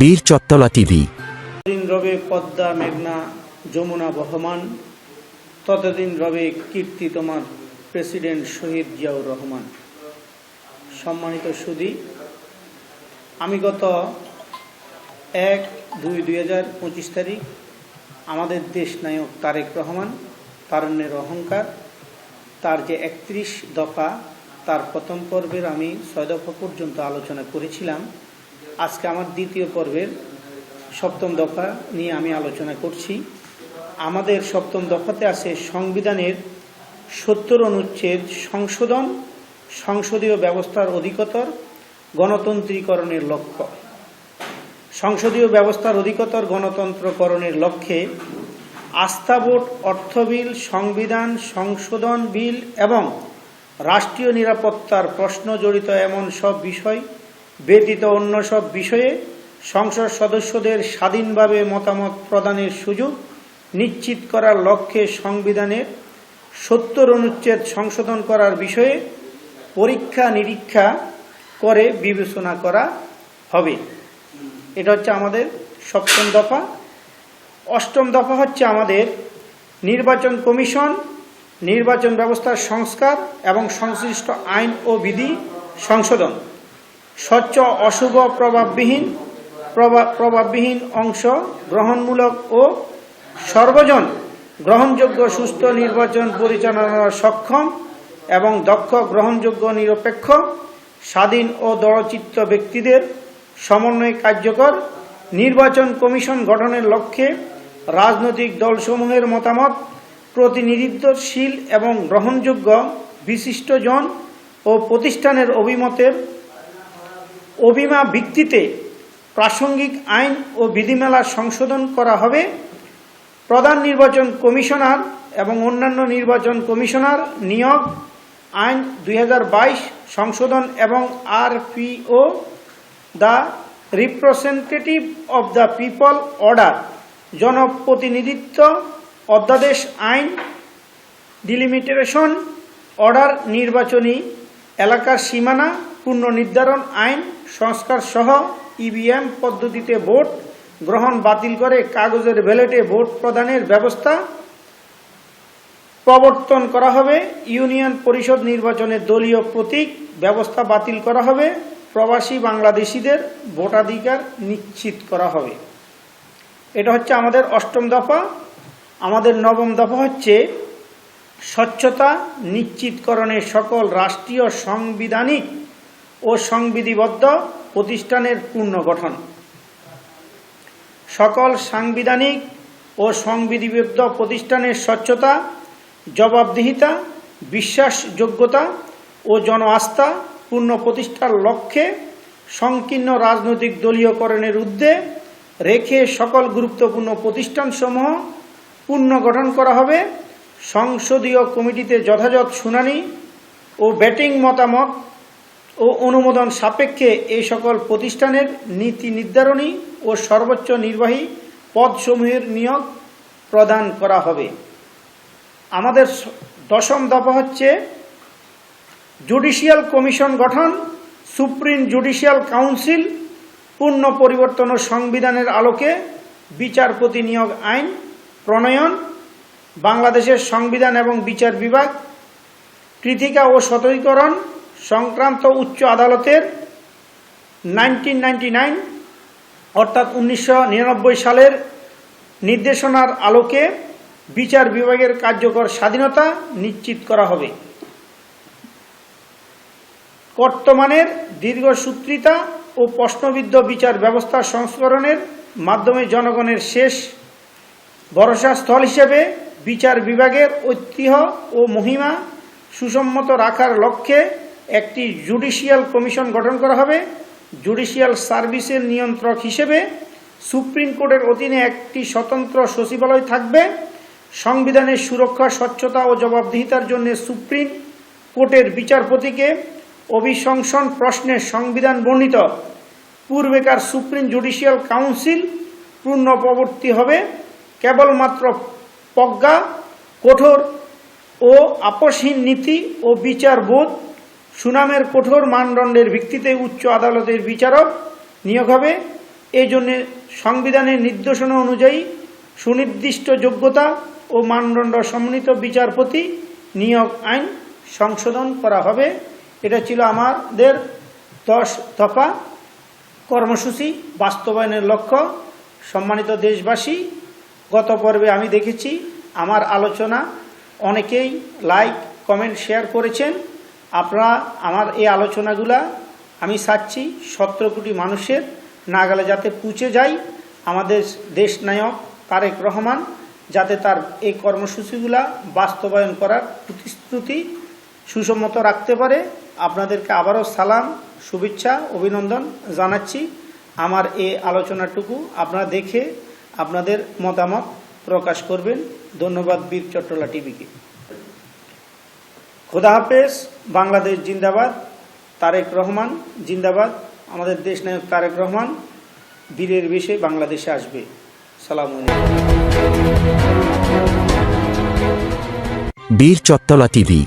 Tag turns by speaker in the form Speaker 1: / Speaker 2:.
Speaker 1: বীর চত্তলা টিভি।
Speaker 2: দিন রবে পদ্মা, মেঘনা, যমুনা বহমান। ততদিন রবে কীর্তি তোমার, প্রেসিডেন্ট শহীদ জিয়াউর রহমান। সম্মানিত সুদী আমি গত এক দুই দুই হাজার পঁচিশ তারিখ আমাদের দেশ নায়ক তারেক রহমান, তারণ্যের অহংকার, তার যে একত্রিশ দফা, তার প্রথম পর্বের আমি ছয় দফা পর্যন্ত আলোচনা করেছিলাম। আজকে আমার দ্বিতীয় পর্বের সপ্তম দফা নিয়ে আমি আলোচনা করছি। আমাদের সপ্তম দফাতে আছে সংবিধানের সত্তর অনুচ্ছেদ সংশোধন, সংসদীয় ব্যবস্থার অধিকতর, গণতন্ত্রীকরণের লক্ষ্য। সংসদীয় ব্যবস্থার অধিকতর গণতন্ত্রকরণের লক্ষ্যে আস্থা ভোট অর্থ বিল, সংবিধান, সংশোধন বিল এবং রাষ্ট্রীয় নিরাপত্তার প্রশ্ন জড়িত এমন সব বিষয় ব্যতীত অন্য সব বিষয়ে সংসদ সদস্যদের স্বাধীনভাবে মতামত প্রদানের সুযোগ নিশ্চিত করার লক্ষ্যে সংবিধানের সত্তর অনুচ্ছেদ সংশোধন করার বিষয়ে পরীক্ষা নিরীক্ষা করে বিবেচনা করা হবে। এটা হচ্ছে আমাদের সপ্তম দফা। অষ্টম দফা হচ্ছে আমাদের নির্বাচন কমিশন, নির্বাচন ব্যবস্থার সংস্কার এবং সংশ্লিষ্ট আইন ও বিধি সংশোধন। স্বচ্ছ অশুভ প্রভাববিহীন প্রভাব- প্রভাববিহীন অংশ গ্রহণমূলক ও সর্বজন গ্রহণযোগ্য সুস্থ নির্বাচন পরিচালনা সক্ষম এবং দক্ষ গ্রহণযোগ্য নিরপেক্ষ, স্বাধীন ও দৃঢ়চিত্ত ব্যক্তিদের সমন্বয় কার্যকর নির্বাচন কমিশন গঠনের লক্ষ্যে রাজনৈতিক দলসমূহের মতামত, প্রতিনিধিত্বশীল এবং গ্রহণযোগ্য বিশিষ্টজন ও প্রতিষ্ঠানের অভিমতের অভিমা ভিত্তিতে প্রাসঙ্গিক আইন ও বিধিমালা সংশোধন করা হবে। প্রধান নির্বাচন কমিশনার এবং অন্যান্য নির্বাচন কমিশনার নিয়োগ, আইন দুই হাজার বাইশ সংশোধন এবং RPO, the representative of the people order, জনপ্রতিনিধিত্ব অধ্যাদেশ আইন ডিলিমিটেশন, অর্ডার নির্বাচনী এলাকার সীমানা পুনর্নির্ধারণ আইন, সংস্কার সহ ইভিএম পদ্ধতিতে ভোট গ্রহণ বাতিল করে কাগজের ব্যালটে ভোট প্রদানের ব্যবস্থা প্রবর্তন করা হবে। ইউনিয়ন পরিষদ নির্বাচনে দলীয় প্রতীক ব্যবস্থা বাতিল করা হবে। প্রবাসী বাংলাদেশিদের ভোটাধিকার নিশ্চিত করা হবে। এটা হচ্ছে আমাদের অষ্টম দফা। আমাদের নবম দফা হচ্ছে স্বচ্ছতা নিশ্চিতকরণে সকল রাষ্ট্রীয় সাংবিধানিক ও সংবিধিবদ্ধ প্রতিষ্ঠানের পুনর্গঠন। সকল সাংবিধানিক ও সংবিধিবদ্ধ প্রতিষ্ঠানের স্বচ্ছতা, জবাবদিহিতা, বিশ্বাসযোগ্যতা ও জন আস্থা পূর্ণ প্রতিষ্ঠার লক্ষ্যে সংকীর্ণ রাজনৈতিক দলীয়করণের উদ্দে রেখে সকল গুরুত্বপূর্ণ প্রতিষ্ঠানসমূহ পুনর্গঠন করা হবে। সংসদীয় কমিটিতে যথাযথ শুনানি ও ব্যাটিং মতামত ও অনুমোদন সাপেক্ষে এই সকল প্রতিষ্ঠানের নীতি নির্ধারণী ও সর্বোচ্চ নির্বাহী পদসমূহের নিয়োগ প্রদান করা হবে। আমাদের দশম দফা হচ্ছে জুডিশিয়াল কমিশন গঠন, সুপ্রিম জুডিশিয়াল কাউন্সিল, পূর্ণ পরিবর্তন ও সংবিধানের আলোকে বিচারপতি নিয়োগ আইন, প্রণয়ন, বাংলাদেশের সংবিধান এবং বিচার বিভাগ, কৃতিকা ও সতর্কীকরণ সংক্রান্ত উচ্চ আদালতের নাইনটিন নাইন অর্থাৎ উনিশশো নিরানব্বই সালের নির্দেশনার আলোকে বিচার বিভাগের কার্যকর স্বাধীনতা নিশ্চিত করা হবে। বর্তমানের দীর্ঘসূত্রিতা ও প্রশ্নবিদ্ধ বিচার ব্যবস্থা সংস্করণের মাধ্যমে জনগণের শেষ ভরসা স্থল হিসেবে বিচার বিভাগের ঐতিহ্য ও মহিমা সুসম্মত রাখার লক্ষ্যে একটি জুডিশিয়াল কমিশন গঠন করা হবে। জুডিশিয়াল সার্ভিসের নিয়ন্ত্রক হিসেবে সুপ্রিম কোর্টের অধীনে একটি স্বতন্ত্র সচিবালয় থাকবে। সংবিধানের সুরক্ষা, স্বচ্ছতা ও জবাবদিহিতার জন্য সুপ্রিম কোর্টের বিচারপতিকে অভিশংসন প্রশ্নে সংবিধান বর্ণিত। পূর্বেকার সুপ্রিম জুডিশিয়াল কাউন্সিল পূর্ণ প্রবর্তী হবে। কেবলমাত্র প্রজ্ঞা, কঠোর ও আপসহীন নীতি ও বিচারবোধ সুনামের কঠোর মানদণ্ডের ভিত্তিতে উচ্চ আদালতের বিচারক নিয়োগ হবে। এই জন্যে সংবিধানের নির্দেশনা অনুযায়ী সুনির্দিষ্ট যোগ্যতা ও মানদণ্ড সমন্বিত বিচারপতি নিয়োগ আইন সংশোধন করা হবে। এটা ছিল আমাদের দশ দফা কর্মসূচি, বাস্তবায়নের লক্ষ্য। সম্মানিত দেশবাসী, গত পর্বে আমি দেখেছি, আমার আলোচনা, অনেকেই লাইক, কমেন্ট, শেয়ার করেছেন। আপনারা আমার এই আলোচনাগুলা আমি চাচ্ছি সতেরো কোটি মানুষের নাগালে যাতে পুঁছে যায় আমাদের দেশ নায়ক তারেক রহমান, যাতে তার এই কর্মসূচিগুলা বাস্তবায়ন করার প্রতিশ্রুতি সুসম্মত রাখতে পারে। আপনাদেরকে আবারও সালাম, শুভেচ্ছা, অভিনন্দন জানাচ্ছি। আমার এই আলোচনাটুকু আপনারা দেখে আপনাদের মতামত প্রকাশ করবেন। ধন্যবাদ বীর চট্টলা টিভিকে। খোদা হাফেজ, বাংলাদেশ জিন্দাবাদ, তারেক রহমান জিন্দাবাদ, আমাদের দেশ নায়ক তারেক রহমান, বীরের বেশে বাংলাদেশে আসবে। সালাম
Speaker 1: বীর চত্তলা টিভি